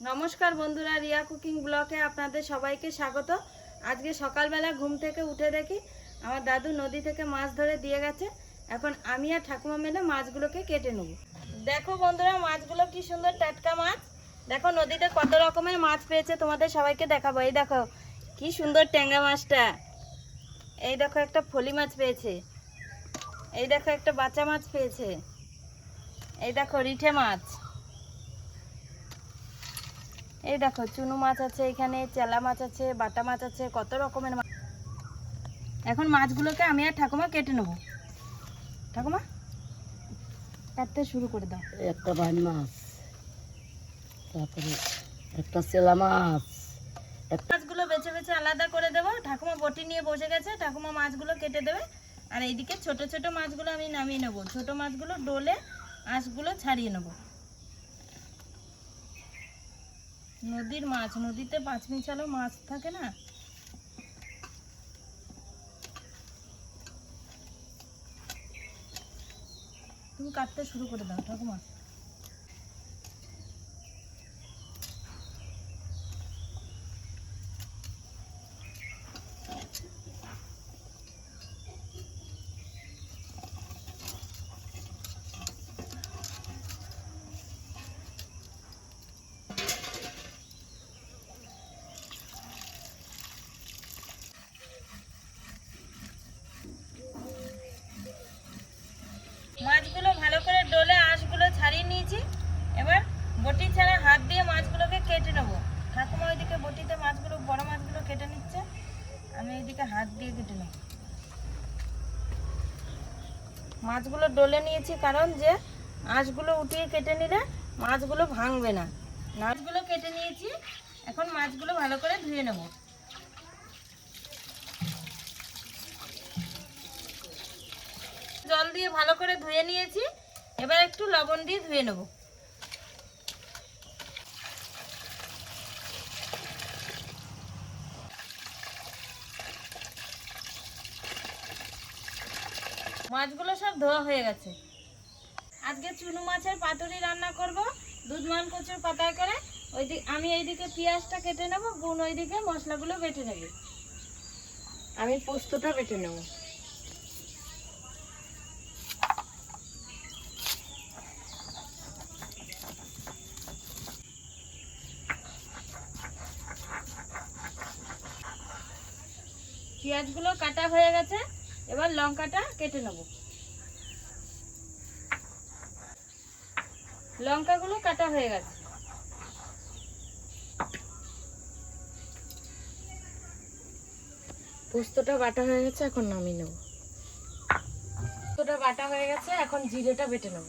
নমস্কার বন্ধুরা, রিয়া কুকিং ব্লকে আপনাদের সবাইকে স্বাগত। আজকে সকালবেলা ঘুম থেকে উঠে দেখি আমার দাদু নদী থেকে মাছ ধরে দিয়ে গেছে। এখন আমি আর ঠাকুমা মিলে মাছগুলোকে কেটে নেব। দেখো বন্ধুরা, মাছগুলো কি সুন্দর টাটকা মাছ। দেখো নদীতে কত রকমের মাছ পেয়েছে, তোমাদের সবাইকে দেখাবো। এই দেখো, কি সুন্দর ট্যাংরা মাছটা। এই দেখো একটা ফলি মাছ পেয়েছে। এই দেখো একটা বাচ্চা মাছ পেয়েছে। এই দেখো রিঠে মাছ। এই দেখো চুনো মাছ আছে এখানে চেলা মাছ আছে বাটা মাছ আছে কত রকমের মাছ। এখন মাছগুলোকে আমি আর ঠাকুমা কেটে নেব। ঠাকুমা কাটতে শুরু করে দাও। একটা ভাই মাছ তারপরে একটা চেলা মাছ। মাছগুলো বেছে বেছে আলাদা করে দেবো। ঠাকুমা বটি নিয়ে বসে গেছে ঠাকুমা মাছগুলো কেটে দেবে। আর এইদিকে ছোট ছোট মাছগুলো আমি নামিয়ে নেব। ছোট মাছগুলো ডোলে আঁশগুলো ছাড়িয়ে নেব। নদীর মাছ নদীতে পাঁচ মিশালো মাছ থাকে না? তুমি কাটতে শুরু করে দাও ঠাকুমা মাছগুলো ভালো করে ডলে আঁশগুলো ছাড়িয়ে নিয়েছি এবার বটি ছাড়া হাত দিয়ে মাছগুলোকে কেটে নেব ঠাকুমা ওইদিকে বটিতে মাছগুলো বড় মাছগুলো কেটে নিচ্ছে আমি এইদিকে হাত দিয়ে কেটে নেব মাছগুলো ডলে নিয়েছি কারণ যে আঁশগুলো উঠিয়ে কেটে নিলে মাছগুলো ভাঙবে না। মাছগুলো কেটে নিয়েছি, এখন মাছগুলো ভালো করে ধুয়ে নেব। জল দিয়ে ভালো করে ধুয়ে নিয়েছি, এবার একটু লবণ দিয়ে ধুয়ে নেব। মাছগুলো সব ধোয়া হয়ে গেছে। আজকে চুনো মাছের পাতুরি রান্না করব দুধ মান কচুর পাতায় করে। ওই দিক আমি এইদিকে পেঁয়াজটা কেটে নেব গুণ ওইদিকে মশলাগুলো বেটে নেবে। আমি পোস্তটা বেটে নেব। পেঁয়াজগুলো কাটা হয়ে গেছে। এবার লঙ্কাটা কেটে নেব। লঙ্কাগুলো কাটা হয়ে গেছে। পোস্তটা বাটা হয়ে গেছে, এখন নামিয়ে নেব। পোস্তটা বাটা হয়ে গেছে, এখন জিরেটা বেটে নেব।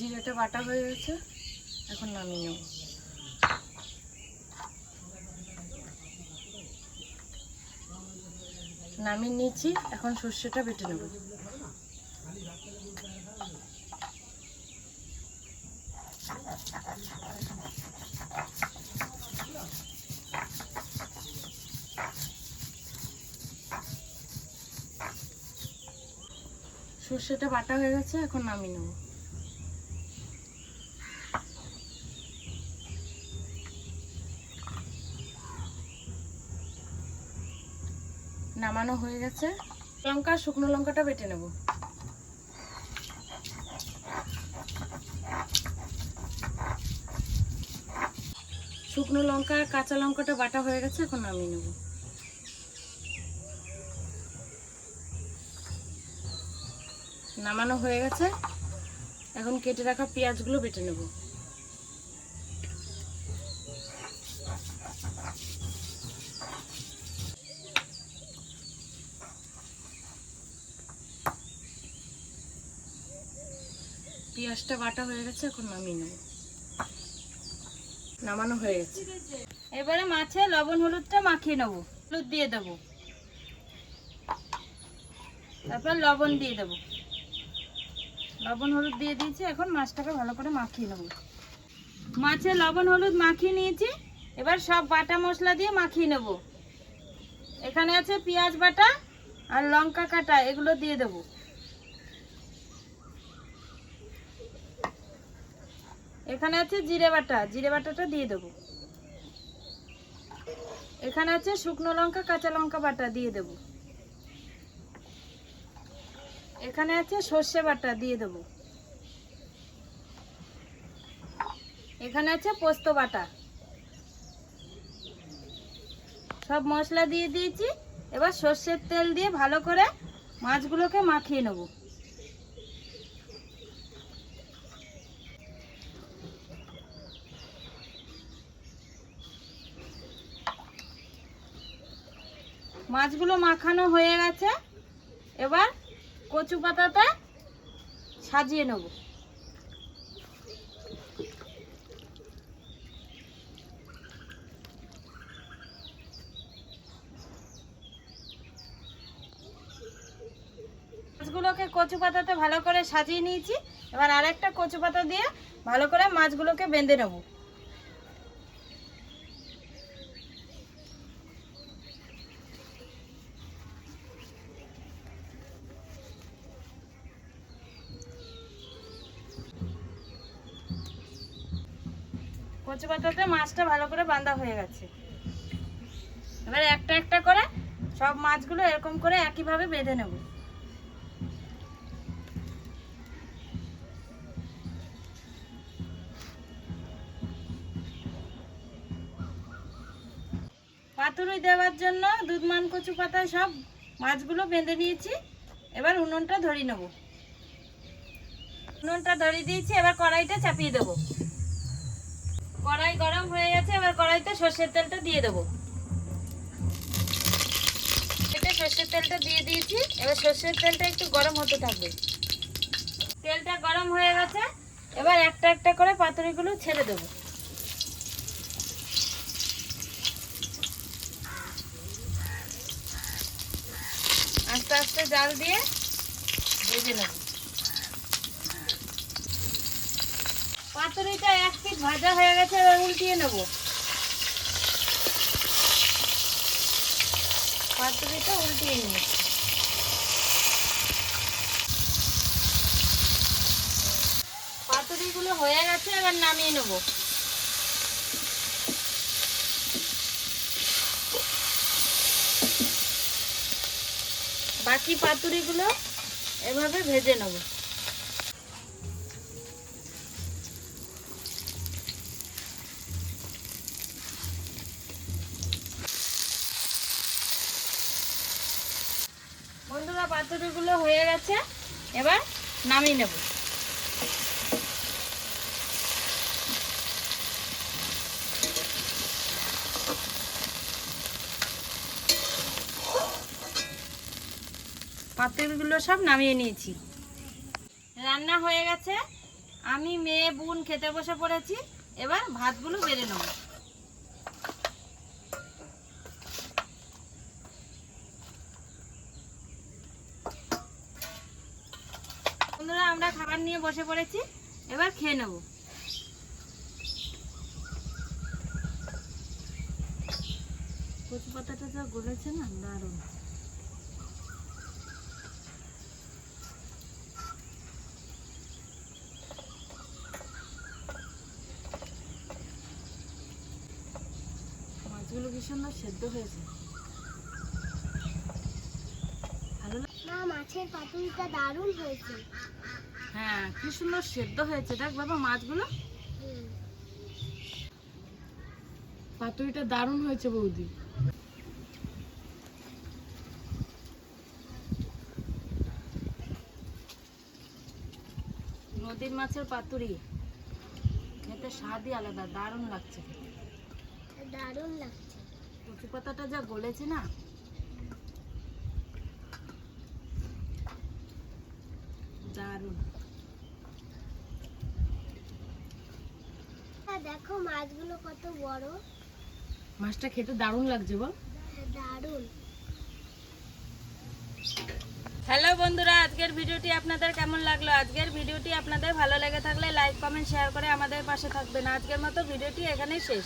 জিরেটা বাটা হয়ে গেছে, এখন নামিয়ে নেব। নামিয়ে নিয়েছি, এখন সর্ষেটা বেটে নেব। সর্ষেটা বাটা হয়ে গেছে, এখন নামিয়ে নেব। নামানো হয়ে গেছে। লঙ্কা, শুকনো লঙ্কাটা বেটে নেব। শুকনো লঙ্কা, কাঁচা লঙ্কাটা বাটা হয়ে গেছে, এখন নামিয়ে নেব। নামানো হয়ে গেছে। এখন কেটে রাখা পেঁয়াজগুলো বেটে নেব। পেঁয়াজটা বাটা হয়ে গেছে, এখন নামিয়ে নেব। নামানো হয়ে গেছে। এবারে মাছে লবণ হলুদটা মাখিয়ে নেব। হলুদ দিয়ে দেব। তারপর লবণ দিয়ে দেব। লবণ হলুদ দিয়ে দিয়েছি, এখন মাছটাকে ভালো করে মাখিয়ে নেব। মাছে লবণ হলুদ মাখিয়ে নিয়েছি, এবার সব বাটা মশলা দিয়ে মাখিয়ে নেব। এখানে আছে পেঁয়াজ বাটা আর লঙ্কা কাটা, এগুলো দিয়ে দেব। এখানে আছে জিরে বাটা। জিরে বাটাটা দিয়ে দেব। এখানে আছে শুকনো লঙ্কা, কাঁচা লঙ্কা বাটা দিয়ে দেব। এখানে আছে সর্ষে বাটা দিয়ে দেব। এখানে আছে পোস্ত বাটা। সব মশলা দিয়ে দিয়েছি। এবার সর্ষের তেল দিয়ে ভালো করে মাছগুলোকে মাখিয়ে নেব। মাছগুলো মাখানো হয়ে গেছে। এবার কচু পাতাটা সাজিয়ে নেব। মাছগুলোকে কচু পাতাতে ভালো করে সাজিয়ে নিয়েছি। এবার আরেকটা কচু পাতা দিয়ে ভালো করে মাছগুলোকে বেঁধে নেব। কচু পাতাতে মাছটা ভালো করে বাঁধা হয়ে গেছে। এবার একটা একটা করে সব মাছগুলো এরকম করে একইভাবে বেঁধে নেব। পাতুরি দেওয়ার জন্য দুধমান কচু পাতায় সব মাছগুলো বেঁধে নিয়েছি। এবার উনুনটা ধরিয়ে নেব। উনুনটা ধরিয়ে দিয়েছি, এবার কড়াইটা চাপিয়ে দেবো। কড়াই গরম হয়ে গেছে, এবার কড়াইতে সর্ষের তেলটা দিয়ে দেবো। এটা সর্ষের তেলটা দিয়ে দিয়েছি, এবার সর্ষের তেলটা একটু গরম হতে থাকবে। তেলটা গরম হয়ে গেছে, এবার একটা একটা করে পাতুরিগুলো ছেড়ে দেবো। আস্তে আস্তে জাল দিয়ে ভেজে নেব। পাতুরিটা এক পিঠ ভাজা হয়ে গেছে, এবার উল্টিয়ে নেব। পাতুরিটা উল্টিয়ে নিয়েছি। পাতুরিগুলো হয়ে গেছে, এবার নামিয়ে নেব। বাকি পাতুরিগুলো এভাবে ভেজে নেব। বন্ধুরা হয়ে গেছে, এবার নামিয়ে নেব। পাতুরিগুলো সব নামিয়ে নিয়েছি। রান্না হয়ে গেছে। আমি মেয়ে, বোন খেতে বসে পড়েছি। এবার ভাতগুলো বেড়ে নেব বন্ধুরা আমরা খাবার নিয়ে বসে পড়েছি। এবার খেয়ে নেব। যা গলেছে না, দারুণ। মাছগুলো কি সুন্দর সেদ্ধ হয়েছে। মাছের পাতুরিটা দারুণ হয়েছে। হ্যাঁ কি সুন্দর সেদ্ধ হয়েছে। দেখ বাবা মাছগুলো। পাতুরিটা দারুণ হয়েছে বৌদি। নদীর মাছের পাতুরি। খেতে স্বাদই আলাদা দারুণ লাগছে দারুণ লাগছে। কচু পাতাটা যা গলেছে না? দারুণ। দেখো মাছগুলো কত বড়। মাছটা খেতে দারুণ লাগছে বল। দারুণ। হ্যালো বন্ধুরা আজকের ভিডিওটি আপনাদের কেমন লাগল? আজকের ভিডিওটি আপনাদের ভালো লেগে থাকলে লাইক কমেন্ট শেয়ার করে আমাদের পাশে থাকবেন। আজকের মতো ভিডিওটি এখানেই শেষ।